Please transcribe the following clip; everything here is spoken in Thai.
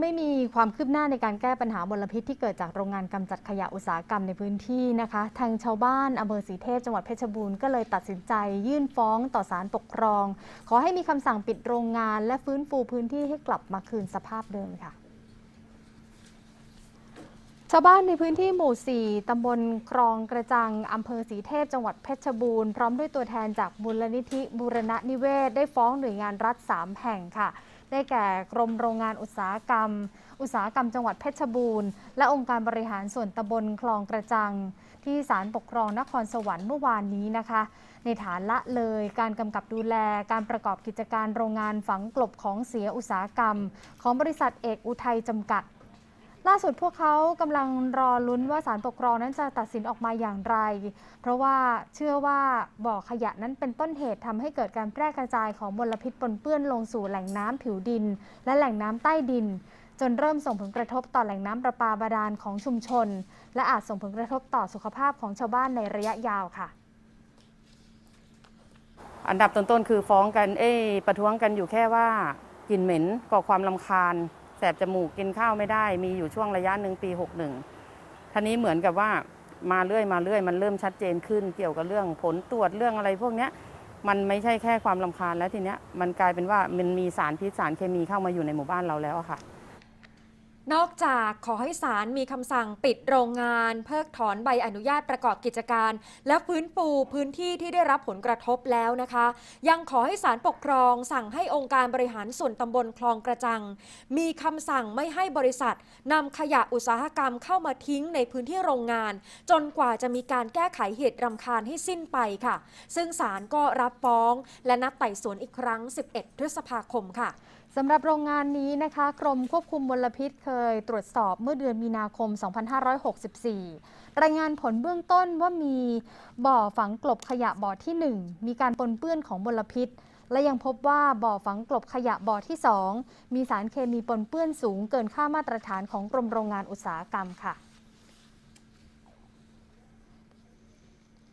ไม่มีความคืบหน้าในการแก้ปัญหามลพิษที่เกิดจากโรงงานกำจัดขยะอุตสาหกรรมในพื้นที่นะคะ ทางชาวบ้านอำเภอสีเทพจังหวัดเพชรบูรณ์ก็เลยตัดสินใจยื่นฟ้องต่อศาลปกครอง ขอให้มีคำสั่งปิดโรงงานและฟื้นฟูพื้นที่ให้กลับมาคืนสภาพเดิมค่ะชาวบ้านในพื้นที่หมู่ 4 ตำบลครองกระจัง อำเภอสีเทพ จังหวัดเพชรบูรณ์ พร้อมด้วยตัวแทนจากมูลนิธิบูรณะนิเวศ ได้ฟ้องหน่วยงานรัฐ 3 แห่งค่ะ ได้แก่กรมโรงงานอุตสาหกรรม อุตสาหกรรมจังหวัดเพชรบูรณ์ และองค์การบริหารส่วนตำบลคลองกระจัง ที่ศาลปกครองนครสวรรค์เมื่อวานนี้นะคะ ในฐานละเลยการกำกับดูแลการประกอบกิจการโรงงานฝังกลบของเสียอุตสาหกรรม ของบริษัทเอกอุทัยจำกัด ล่าสุดพวกเขากำลังรอลุ้นว่าศาลปกครองนั้นจะตัดสินออกมาอย่างไร เพราะว่าเชื่อว่าบ่อขยะนั้นเป็นต้นเหตุทำให้เกิดการแพร่กระจายของมลพิษปนเปื้อนลงสู่แหล่งน้ำผิวดิน และแหล่งน้ำใต้ดิน จนเริ่มส่งผลกระทบต่อแหล่งน้ำประปาบาดาลของชุมชน และอาจส่งผลกระทบต่อสุขภาพของชาวบ้านในระยะยาวค่ะ อันดับต้นๆคือฟ้องกันเอ้ประท้วงกันอยู่แค่ว่ากลิ่นเหม็นก่อความลำคาญ แสบจมูกกินข้าวไม่ได้ มีอยู่ช่วงระยะหนึ่งปี 61ท่านี้เหมือนกับว่ามาเรื่อยมาเรื่อยมันเริ่มชัดเจนขึ้นเกี่ยวกับเรื่องผลตรวจเรื่องอะไรพวกเนี้ยมันไม่ใช่แค่ความลำคาญแล้วทีเนี้ยมันกลายเป็นว่ามันมีสารพิษสารเคมีเข้ามาอยู่ในหมู่บ้านเราแล้วอะค่ะ นอกจากขอให้ศาลมีคำสั่งปิดโรงงาน เพิกถอนใบอนุญาตประกอบกิจการ และฟื้นฟูพื้นที่ที่ได้รับผลกระทบแล้วนะคะ ยังขอให้ศาลปกครอง สั่งให้องค์การบริหารส่วนตำบลคลองกระจัง มีคำสั่งไม่ให้บริษัทนำขยะอุตสาหกรรมเข้ามาทิ้งในพื้นที่โรงงาน จนกว่าจะมีการแก้ไขเหตุรำคาญให้สิ้นไปค่ะ ซึ่งศาลก็รับฟ้องและนัดไต่สวนอีกครั้ง 11 พฤษภาคมค่ะสำหรับโรงงานนี้นะคะ กรมควบคุมมลพิษเคยตรวจสอบเมื่อเดือนมีนาคม 2564 รายงานผลเบื้องต้นว่ามีบ่อฝังกลบขยะบ่อที่ 1 มีการปนเปื้อนของมลพิษ และยังพบว่าบ่อฝังกลบขยะบ่อที่ 2 มีสารเคมีปนเปื้อนสูงเกินค่ามาตรฐานของกรมโรงงานอุตสาหกรรมค่ะ